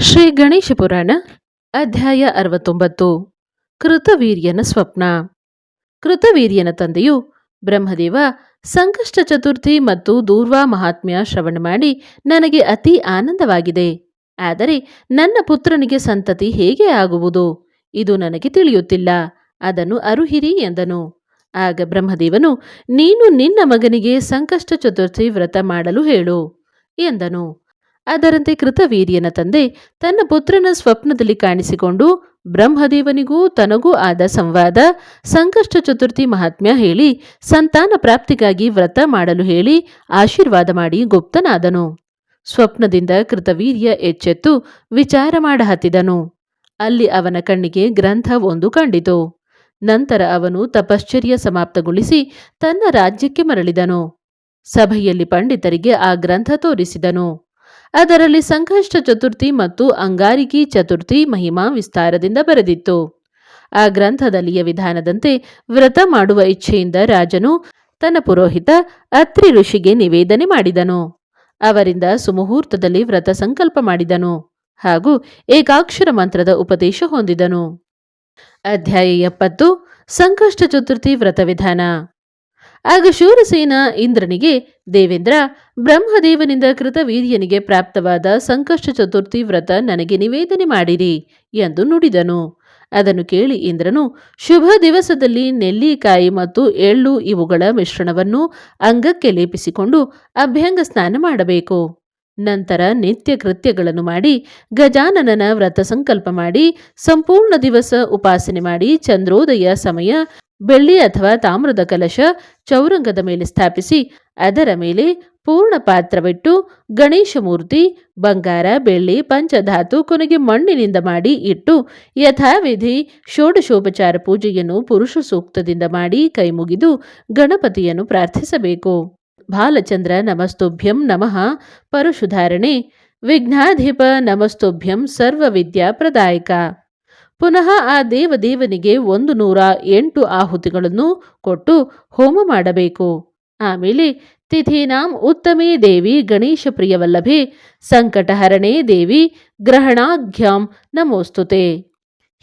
ಶ್ರೀ ಗಣೇಶ ಪುರಾಣ ಅಧ್ಯಾಯ ಅರವತ್ತೊಂಬತ್ತು. ಕೃತವೀರ್ಯನ ಸ್ವಪ್ನ. ಕೃತವೀರ್ಯನ ತಂದೆಯು ಬ್ರಹ್ಮದೇವ ಸಂಕಷ್ಟ ಚತುರ್ಥಿ ಮತ್ತು ದೂರ್ವಾ ಮಹಾತ್ಮ್ಯ ಶ್ರವಣ ಮಾಡಿ ನನಗೆ ಅತಿ ಆನಂದವಾಗಿದೆ. ಆದರೆ ನನ್ನ ಪುತ್ರನಿಗೆ ಸಂತತಿ ಹೇಗೆ ಆಗುವುದು? ಇದು ನನಗೆ ತಿಳಿಯುತ್ತಿಲ್ಲ. ಅದನ್ನು ಅರುಹಿರಿ ಎಂದನು. ಆಗ ಬ್ರಹ್ಮದೇವನು, ನೀನು ನಿನ್ನ ಮಗನಿಗೆ ಸಂಕಷ್ಟ ಚತುರ್ಥಿ ವ್ರತ ಮಾಡಲು ಹೇಳು ಎಂದನು. ಅದರಂತೆ ಕೃತವೀರ್ಯನ ತಂದೆ ತನ್ನ ಪುತ್ರನ ಸ್ವಪ್ನದಲ್ಲಿ ಕಾಣಿಸಿಕೊಂಡು ಬ್ರಹ್ಮದೇವನಿಗೂ ತನಗೂ ಆದ ಸಂವಾದ ಸಂಕಷ್ಟ ಚತುರ್ಥಿ ಮಹಾತ್ಮ್ಯ ಹೇಳಿ ಸಂತಾನ ಪ್ರಾಪ್ತಿಗಾಗಿ ವ್ರತ ಮಾಡಲು ಹೇಳಿ ಆಶೀರ್ವಾದ ಮಾಡಿ ಗುಪ್ತನಾದನು. ಸ್ವಪ್ನದಿಂದ ಕೃತವೀರ್ಯ ಎಚ್ಚೆತ್ತು ವಿಚಾರ ಮಾಡಹತ್ತಿದನು ಅಲ್ಲಿ ಅವನ ಕಣ್ಣಿಗೆ ಗ್ರಂಥ ಒಂದು ಕಂಡಿತು. ನಂತರ ಅವನು ತಪಶ್ಚರ್ಯ ಸಮಾಪ್ತಗೊಳಿಸಿ ತನ್ನ ರಾಜ್ಯಕ್ಕೆ ಮರಳಿದನು. ಸಭೆಯಲ್ಲಿ ಪಂಡಿತರಿಗೆ ಆ ಗ್ರಂಥ ತೋರಿಸಿದನು. ಅದರಲ್ಲಿ ಸಂಕಷ್ಟ ಚತುರ್ಥಿ ಮತ್ತು ಅಂಗಾರಿಕಿ ಚತುರ್ಥಿ ಮಹಿಮಾ ವಿಸ್ತಾರದಿಂದ ಬರೆದಿತ್ತು. ಆ ಗ್ರಂಥದಲ್ಲಿಯ ವಿಧಾನದಂತೆ ವ್ರತ ಮಾಡುವ ಇಚ್ಛೆಯಿಂದ ರಾಜನು ತನ್ನ ಪುರೋಹಿತ ಅತ್ರಿ ಋಷಿಗೆ ನಿವೇದನೆ ಮಾಡಿದನು. ಅವರಿಂದ ಸುಮುಹೂರ್ತದಲ್ಲಿ ವ್ರತ ಸಂಕಲ್ಪ ಮಾಡಿದನು ಹಾಗೂ ಏಕಾಕ್ಷರ ಮಂತ್ರದ ಉಪದೇಶ ಹೊಂದಿದನು. ಅಧ್ಯಾಯ ಎಪ್ಪತ್ತು, ಸಂಕಷ್ಟ ಚತುರ್ಥಿ ವ್ರತ ವಿಧಾನ. ಆಗ ಶೂರಸೇನ ಇಂದ್ರನಿಗೆ, ದೇವೇಂದ್ರ, ಬ್ರಹ್ಮದೇವನಿಂದ ಕೃತವೀರ್ಯನಿಗೆ ಪ್ರಾಪ್ತವಾದ ಸಂಕಷ್ಟ ಚತುರ್ಥಿ ವ್ರತ ನನಗೆ ನಿವೇದನೆ ಮಾಡಿರಿ ಎಂದು ನುಡಿದನು. ಅದನ್ನು ಕೇಳಿ ಇಂದ್ರನು, ಶುಭ ದಿವಸದಲ್ಲಿ ನೆಲ್ಲಿಕಾಯಿ ಮತ್ತು ಎಳ್ಳು ಇವುಗಳ ಮಿಶ್ರಣವನ್ನು ಅಂಗಕ್ಕೆ ಲೇಪಿಸಿಕೊಂಡು ಅಭ್ಯಂಗ ಸ್ನಾನ ಮಾಡಬೇಕು. ನಂತರ ನಿತ್ಯ ಕೃತ್ಯಗಳನ್ನು ಮಾಡಿ, ಗಜಾನನನ ವ್ರತ ಸಂಕಲ್ಪ ಮಾಡಿ, ಸಂಪೂರ್ಣ ದಿವಸ ಉಪಾಸನೆ ಮಾಡಿ, ಚಂದ್ರೋದಯ ಸಮಯ ಬೆಳ್ಳಿ ಅಥವಾ ತಾಮ್ರದ ಕಲಶ ಚೌರಂಗದ ಮೇಲೆ ಸ್ಥಾಪಿಸಿ, ಅದರ ಮೇಲೆ ಪೂರ್ಣ ಪಾತ್ರವಿಟ್ಟು ಗಣೇಶ ಮೂರ್ತಿ, ಬಂಗಾರ, ಬೆಳ್ಳಿ, ಪಂಚಧಾತು ಕೊನೆಗೆ ಮಣ್ಣಿನಿಂದ ಮಾಡಿ ಇಟ್ಟು ಯಥಾವಿಧಿ ಷೋಡಶೋಪಚಾರ ಪೂಜೆಯನ್ನು ಪುರುಷ ಸೂಕ್ತದಿಂದ ಮಾಡಿ ಕೈಮುಗಿದು ಗಣಪತಿಯನ್ನು ಪ್ರಾರ್ಥಿಸಬೇಕು. ಬಾಲಚಂದ್ರ ನಮಸ್ತುಭ್ಯಂ ನಮಃ. ಪರಶುಧಾರಣೆ. ವಿಘ್ನಾಧಿಪ ನಮಸ್ತುಭ್ಯಂ ಸರ್ವವಿದ್ಯಾ ಪ್ರದಾಯಕ ಪುನಃ ಆ ದೇವದೇವನಿಗೆ ಒಂದು ನೂರ ಎಂಟು ಆಹುತಿಗಳನ್ನು ಕೊಟ್ಟು ಹೋಮ ಮಾಡಬೇಕು. ಆಮೇಲೆ ತಿಥೀನಾಂ ಉತ್ತಮೇ ದೇವಿ ಗಣೇಶ ಪ್ರಿಯವಲ್ಲಭೆ ಸಂಕಟಹರಣೇ ದೇವಿ ಗ್ರಹಣಾಘ್ಯಾಂ ನಮೋಸ್ತುತೆ.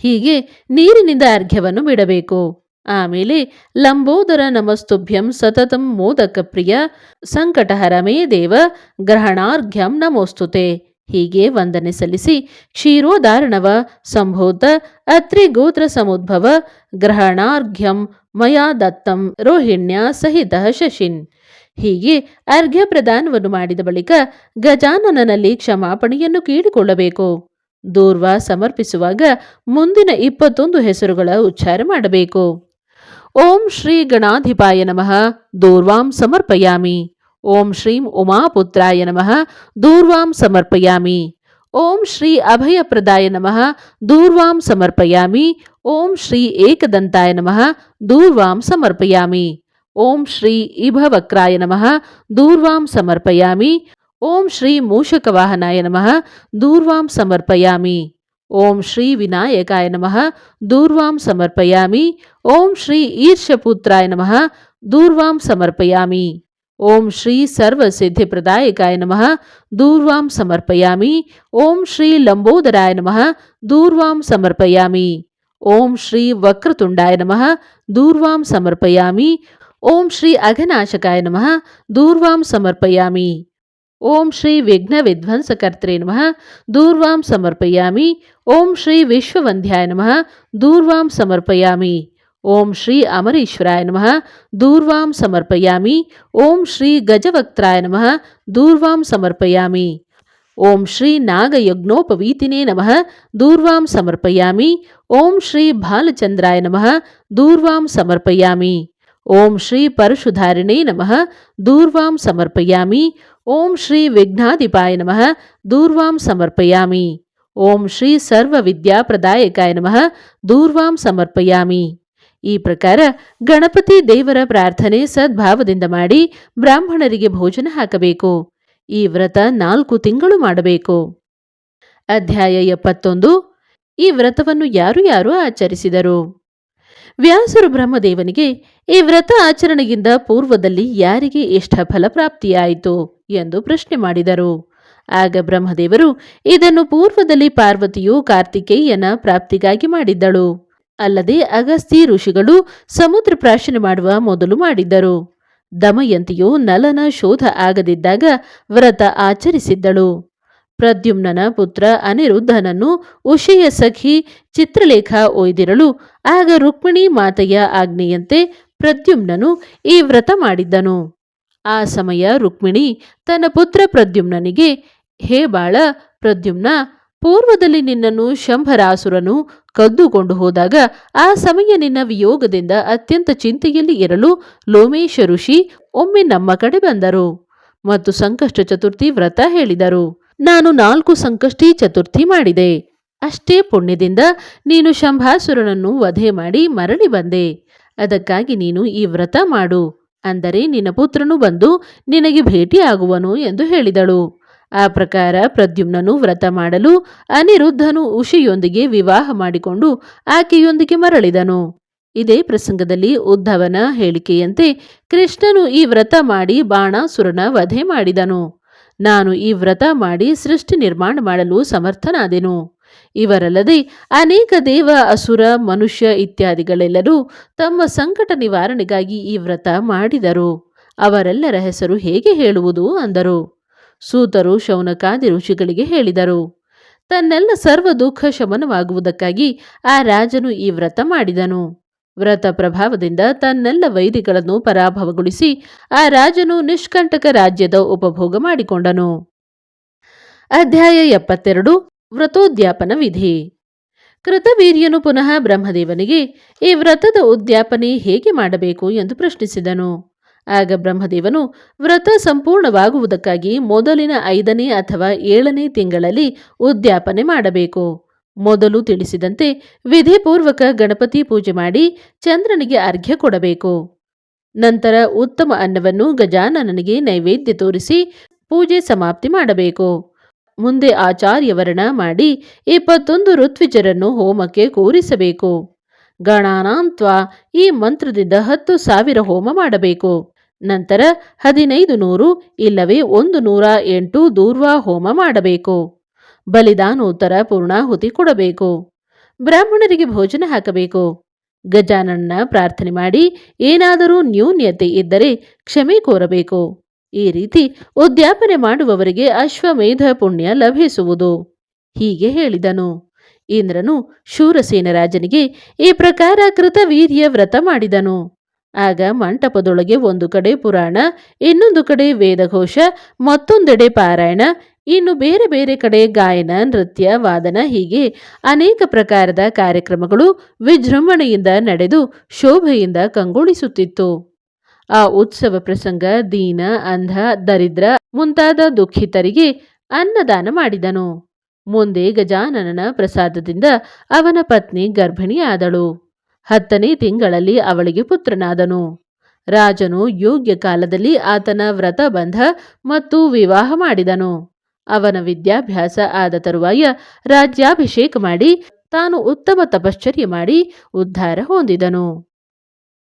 ಹೀಗೆ ನೀರಿನಿಂದ ಅರ್ಘ್ಯವನ್ನು ಬಿಡಬೇಕು. ಆಮೇಲೆ ಲಂಬೋದರ ನಮಸ್ತುಭ್ಯಂ ಸತತಂ ಮೋದಕ ಪ್ರಿಯ ಸಂಕಟಹರಮೇ ದೇವ ಗ್ರಹಣಾರ್ಘ್ಯಂ ನಮೋಸ್ತುತೆ. ಹೀಗೆ ವಂದನೆ ಸಲ್ಲಿಸಿ ಕ್ಷೀರೋದಾರಣವ ಸಂಭೂತ ಅತ್ರಿ ಗೋತ್ರ ಸಮುದ್ಭವ ಗ್ರಹಣಾರ್ಘ್ಯಂ ಮಯಾ ದತ್ತಂ ರೋಹಿಣ್ಯ ಸಹಿತ ಶಶಿನ್. ಹೀಗೆ ಅರ್ಘ್ಯ ಪ್ರದಾನವನ್ನು ಮಾಡಿದ ಬಳಿಕ ಗಜಾನನನಲ್ಲಿ ಕ್ಷಮಾಪಣೆಯನ್ನು ಕೇಳಿಕೊಳ್ಳಬೇಕು. ದೂರ್ವ ಸಮರ್ಪಿಸುವಾಗ ಮುಂದಿನ ಇಪ್ಪತ್ತೊಂದು ಹೆಸರುಗಳ ಉಚ್ಚಾರ ಮಾಡಬೇಕು. ಓಂ ಶ್ರೀ ಗಣಾಧಿಪಾಯ ನಮಃ. ದೂರ್ವಾಂ ಸಮರ್ಪಯಾಮಿ. ಓಂ ಶ್ರೀಂ ಉಮಾಪುತ್ರಾಯ ನಮಃ ದೂರ್ವಾಂ ಸಮರ್ಪಯಾಮಿ ಓಂ ಶ್ರೀ ಅಭಯಪ್ರದಾಯ ನಮಃ ದೂರ್ವಾಂ ಸಮರ್ಪಯಾಮಿ ಓಂ ಶ್ರೀ ಏಕದಂತಾಯ ನಮಃ ದೂರ್ವಾಂ ಸಮರ್ಪಯಾಮಿ ಓಂ ಶ್ರೀ ಇಭವಕ್ರಾಯ ನಮಃ ದೂರ್ವಾಂ ಸಮರ್ಪಯಾಮಿ ಓಂ ಶ್ರೀ ಮೂಷಕವಾಹನಾಯ ನಮಃ ದೂರ್ವಾಂ ಸಮರ್ಪಯಾಮಿ ಓಂ ಶ್ರೀ ವಿನಾಯಕಾಯ ನಮಃ ದೂರ್ವಾಂ ಸಮರ್ಪಯಾಮಿ ಓಂ ಶ್ರೀ ಈರ್ಷಪುತ್ರಾಯ ನಮಃ ದೂರ್ವಾಂ ಸಮರ್ಪಯಾಮಿ ಓಂ ಶ್ರೀ ಸರ್ವಸಿದ್ಧಿಪ್ರದಾಯಕಾಯ ನಮಃ ದೂರ್ವಾಂ ಸಮರ್ಪಯಾಮಿ ಓಂ ಶ್ರೀ ಲಂಬೋದರಾಯ ನಮಃ ದೂರ್ವಾಂ ಸಮರ್ಪಯಾಮಿ ಓಂ ಶ್ರೀ ವಕ್ರತುಂಡಾಯ ನಮಃ ದೂರ್ವಾಂ ಸಮರ್ಪಯಾಮಿ ಓಂ ಶ್ರೀ ಅಘನಾಶಕಾಯ ನಮಃ ದೂರ್ವಾಂ ಸಮರ್ಪಯಾಮಿ ಓಂ ಶ್ರೀ ವಿಘ್ನ ವಿಧ್ವಂಸಕರ್ತ್ರೇ ನಮಃ ದೂರ್ವಾಂ ಸಮರ್ಪಯಾಮಿ ಓಂ ಶ್ರೀ ವಿಶ್ವವಂದ್ಯಾಯ ನಮಃ ದೂರ್ವಾಂ ಸಮರ್ಪಯಾಮಿ ಓಂ ಶ್ರೀ ಅಮರೀಶ್ವರಾಯ ನಮಃ ದೂರ್ವಾಂ ಸಮರ್ಪಯಾಮಿ ಓಂ ಶ್ರೀ ಗಜವಕ್ತ್ರಾಯ ನಮಃ ದೂರ್ವಾಂ ಸಮರ್ಪಯಾಮಿ ಓಂ ಶ್ರೀ ನಾಗಯಜ್ಞೋಪವೀತಿನೇ ನಮಃ ದೂರ್ವಾಂ ಸಮರ್ಪಯಾಮಿ ಓಂ ಶ್ರೀ ಬಾಲಚಂದ್ರಾಯ ನಮಃ ದೂರ್ವಾಂ ಸಮರ್ಪಯಾಮಿ ಓಂ ಶ್ರೀ ಪರಶುಧಾರಿಣೇ ನಮಃ ದೂರ್ವಾಂ ಸಮರ್ಪಯಾಮಿ ಓಂ ಶ್ರೀ ವಿಘ್ನಾಧಿಪಾಯ ನಮಃ ದೂರ್ವಾಂ ಸಮರ್ಪಯಾಮಿ ಓಂ ಶ್ರೀ ಸರ್ವ ವಿದ್ಯಾಪ್ರದಾಯಕಾಯ ನಮಃ ದೂರ್ವಾಂ ಸಮರ್ಪಯಾಮಿ ಈ ಪ್ರಕಾರ ಗಣಪತಿ ದೇವರ ಪ್ರಾರ್ಥನೆ ಸದ್ಭಾವದಿಂದ ಮಾಡಿ ಬ್ರಾಹ್ಮಣರಿಗೆ ಭೋಜನ ಹಾಕಬೇಕು. ಈ ವ್ರತ ನಾಲ್ಕು ತಿಂಗಳು ಮಾಡಬೇಕು. ಅಧ್ಯಾಯ ಎಪ್ಪತ್ತೊಂದು. ಈ ವ್ರತವನ್ನು ಯಾರು ಯಾರು ಆಚರಿಸಿದರು? ವ್ಯಾಸರು ಬ್ರಹ್ಮದೇವನಿಗೆ, ಈ ವ್ರತ ಆಚರಣೆಗಿಂತ ಪೂರ್ವದಲ್ಲಿ ಯಾರಿಗೆ ಇಷ್ಟ ಫಲಪ್ರಾಪ್ತಿಯಾಯಿತು ಎಂದು ಪ್ರಶ್ನೆ ಮಾಡಿದರು. ಆಗ ಬ್ರಹ್ಮದೇವರು ಇದನ್ನು ಪೂರ್ವದಲ್ಲಿ ಪಾರ್ವತಿಯು ಕಾರ್ತಿಕೇಯನ ಪ್ರಾಪ್ತಿಗಾಗಿ ಮಾಡಿದ್ದಳು. ಅಲ್ಲದೆ ಅಗಸ್ತಿ ಋಷಿಗಳು ಸಮುದ್ರ ಪ್ರಾಶನ ಮಾಡುವ ಮೊದಲು ಮಾಡಿದ್ದರು. ದಮಯಂತಿಯು ನಲನ ಶೋಧ ಆಗದಿದ್ದಾಗ ವ್ರತ ಆಚರಿಸಿದ್ದಳು. ಪ್ರದ್ಯುಮ್ನನ ಪುತ್ರ ಅನಿರುದ್ಧನನ್ನು ಉಷೆಯ ಸಖಿ ಚಿತ್ರಲೇಖ ಒಯ್ದಿರಲು ಆಗ ರುಕ್ಮಿಣಿ ಮಾತೆಯ ಆಜ್ಞೆಯಂತೆ ಪ್ರದ್ಯುಮ್ನನು ಈ ವ್ರತ ಮಾಡಿದ್ದನು. ಆ ಸಮಯ ರುಕ್ಮಿಣಿ ತನ್ನ ಪುತ್ರ ಪ್ರದ್ಯುಮ್ನನಿಗೆ, ಹೇ ಬಾಳ, ಪ್ರದ್ಯುಮ್ನ, ಪೂರ್ವದಲ್ಲಿ ನಿನ್ನನ್ನು ಶಂಭರಾಸುರನು ಕದ್ದುಕೊಂಡು ಹೋದಾಗ ಆ ಸಮಯ ನಿನ್ನ ವಿಯೋಗದಿಂದ ಅತ್ಯಂತ ಚಿಂತೆಯಲ್ಲಿ ಇರಲು ಲೋಮೇಶ ಋಷಿ ಒಮ್ಮೆ ನಮ್ಮ ಕಡೆ ಬಂದರು ಮತ್ತು ಸಂಕಷ್ಟ ಚತುರ್ಥಿ ವ್ರತ ಹೇಳಿದರು. ನಾನು ನಾಲ್ಕು ಸಂಕಷ್ಟಿ ಚತುರ್ಥಿ ಮಾಡಿದೆ. ಅಷ್ಟೇ ಪುಣ್ಯದಿಂದ ನೀನು ಶಂಭಾಸುರನನ್ನು ವಧೆ ಮಾಡಿ ಮರಳಿ ಬಂದೆ. ಅದಕ್ಕಾಗಿ ನೀನು ಈ ವ್ರತ ಮಾಡು. ಅಂದರೆ ನಿನ್ನ ಪುತ್ರನು ಬಂದು ನಿನಗೆ ಭೇಟಿಯಾಗುವನು ಎಂದು ಹೇಳಿದಳು. ಆ ಪ್ರಕಾರ ಪ್ರದ್ಯುಮ್ನನು ವ್ರತ ಮಾಡಲು ಅನಿರುದ್ಧನು ಉಷಿಯೊಂದಿಗೆ ವಿವಾಹ ಮಾಡಿಕೊಂಡು ಆಕೆಯೊಂದಿಗೆ ಮರಳಿದನು. ಇದೇ ಪ್ರಸಂಗದಲ್ಲಿ ಉದ್ಧವನ ಹೇಳಿಕೆಯಂತೆ ಕೃಷ್ಣನು ಈ ವ್ರತ ಮಾಡಿ ಬಾಣಾಸುರನ ವಧೆ ಮಾಡಿದನು. ನಾನು ಈ ವ್ರತ ಮಾಡಿ ಸೃಷ್ಟಿ ನಿರ್ಮಾಣ ಮಾಡಲು ಸಮರ್ಥನಾದೆನು. ಇವರಲ್ಲದೆ ಅನೇಕ ದೇವ, ಅಸುರ, ಮನುಷ್ಯ ಇತ್ಯಾದಿಗಳೆಲ್ಲರೂ ತಮ್ಮ ಸಂಕಟ ನಿವಾರಣೆಗಾಗಿ ಈ ವ್ರತ ಮಾಡಿದರು. ಅವರೆಲ್ಲರ ಹೆಸರು ಹೇಗೆ ಹೇಳುವುದು ಅಂದರು. ಸೂತರು ಶೌನಕಾದಿ ಋಷಿಗಳಿಗೆ ಹೇಳಿದರು. ತನ್ನೆಲ್ಲ ಸರ್ವ ದುಃಖ ಶಮನವಾಗುವುದಕ್ಕಾಗಿ ಆ ರಾಜನು ಈ ವ್ರತ ಮಾಡಿದನು. ವ್ರತ ಪ್ರಭಾವದಿಂದ ತನ್ನೆಲ್ಲ ವೈರಿಗಳನ್ನು ಪರಾಭವಗೊಳಿಸಿ ಆ ರಾಜನು ನಿಷ್ಕಂಟಕ ರಾಜ್ಯದ ಉಪಭೋಗ ಮಾಡಿಕೊಂಡನು. ಅಧ್ಯಾಯ ಎಪ್ಪತ್ತೆರಡು, ವ್ರತೋದ್ಯಾಪನ ವಿಧಿ. ಕೃತವೀರ್ಯನು ಪುನಃ ಬ್ರಹ್ಮದೇವನಿಗೆ, ಈ ವ್ರತದ ಉದ್ಯಾಪನೆ ಹೇಗೆ ಮಾಡಬೇಕು ಎಂದು ಪ್ರಶ್ನಿಸಿದನು. ಆಗ ಬ್ರಹ್ಮದೇವನು, ವ್ರತ ಸಂಪೂರ್ಣವಾಗುವುದಕ್ಕಾಗಿ ಮೊದಲಿನ ಐದನೇ ಅಥವಾ ಏಳನೇ ತಿಂಗಳಲ್ಲಿ ಉದ್ಯಾಪನೆ ಮಾಡಬೇಕು. ಮೊದಲು ತಿಳಿಸಿದಂತೆ ವಿಧಿಪೂರ್ವಕ ಗಣಪತಿ ಪೂಜೆ ಮಾಡಿ ಚಂದ್ರನಿಗೆ ಅರ್ಘ್ಯ ಕೊಡಬೇಕು. ನಂತರ ಉತ್ತಮ ಅನ್ನವನ್ನು ಗಜಾನನನಿಗೆ ನೈವೇದ್ಯ ತೋರಿಸಿ ಪೂಜೆ ಸಮಾಪ್ತಿ ಮಾಡಬೇಕು. ಮುಂದೆ ಆಚಾರ್ಯವರ್ಣ ಮಾಡಿ ಇಪ್ಪತ್ತೊಂದು ಋತ್ವಿಜರನ್ನು ಹೋಮಕ್ಕೆ ಕೂರಿಸಬೇಕು. ಗಣಾನಾಂತ್ವ ಈ ಮಂತ್ರದಿಂದ ಹತ್ತು ಸಾವಿರ ಹೋಮ ಮಾಡಬೇಕು. ನಂತರ ಹದಿನೈದು ನೂರು ಇಲ್ಲವೇ ಒಂದು ನೂರ ಎಂಟು ದೂರ್ವಾ ಹೋಮ ಮಾಡಬೇಕು. ಬಲಿದಾನೋತ್ತರ ಪೂರ್ಣಾಹುತಿ ಕೊಡಬೇಕು. ಬ್ರಾಹ್ಮಣರಿಗೆ ಭೋಜನ ಹಾಕಬೇಕು. ಗಜಾನನ ಪ್ರಾರ್ಥನೆ ಮಾಡಿ ಏನಾದರೂ ನ್ಯೂನ್ಯತೆ ಇದ್ದರೆ ಕ್ಷಮೆ ಕೋರಬೇಕು. ಈ ರೀತಿ ಉದ್ಯಾಪನೆ ಮಾಡುವವರಿಗೆ ಅಶ್ವಮೇಧ ಪುಣ್ಯ ಲಭಿಸುವುದು. ಹೀಗೆ ಹೇಳಿದನು. ಇಂದ್ರನು ಶೂರಸೇನ ರಾಜನಿಗೆ ಈ ಪ್ರಕಾರ ಕೃತವೀರ್ಯ ವ್ರತ ಮಾಡಿದನು. ಆಗ ಮಂಟಪದೊಳಗೆ ಒಂದು ಕಡೆ ಪುರಾಣ, ಇನ್ನೊಂದು ಕಡೆ ವೇದಘೋಷ, ಮತ್ತೊಂದೆಡೆ ಪಾರಾಯಣ, ಇನ್ನು ಬೇರೆ ಬೇರೆ ಕಡೆ ಗಾಯನ, ನೃತ್ಯ, ವಾದನ, ಹೀಗೆ ಅನೇಕ ಪ್ರಕಾರದ ಕಾರ್ಯಕ್ರಮಗಳು ವಿಜೃಂಭಣೆಯಿಂದ ನಡೆದು ಶೋಭೆಯಿಂದ ಕಂಗೊಳಿಸುತ್ತಿತ್ತು. ಆ ಉತ್ಸವ ಪ್ರಸಂಗ ದೀನ, ಅಂಧ, ದರಿದ್ರ ಮುಂತಾದ ದುಃಖಿತರಿಗೆ ಅನ್ನದಾನ ಮಾಡಿದನು. ಮುಂದೆ ಗಜಾನನನ ಪ್ರಸಾದದಿಂದ ಅವನ ಪತ್ನಿ ಗರ್ಭಿಣಿಯಾದಳು. ಹತ್ತನೇ ತಿಂಗಳಲ್ಲಿ ಅವಳಿಗೆ ಪುತ್ರನಾದನು. ರಾಜನು ಯೋಗ್ಯ ಕಾಲದಲ್ಲಿ ಆತನ ವ್ರತಬಂಧ ಮತ್ತು ವಿವಾಹ ಮಾಡಿದನು. ಅವನ ವಿದ್ಯಾಭ್ಯಾಸ ಆದ ತರುವಾಯ ರಾಜ್ಯಾಭಿಷೇಕ ಮಾಡಿ ತಾನು ಉತ್ತಮ ತಪಶ್ಚರ್ಯ ಮಾಡಿ ಉದ್ಧಾರ ಹೊಂದಿದನು.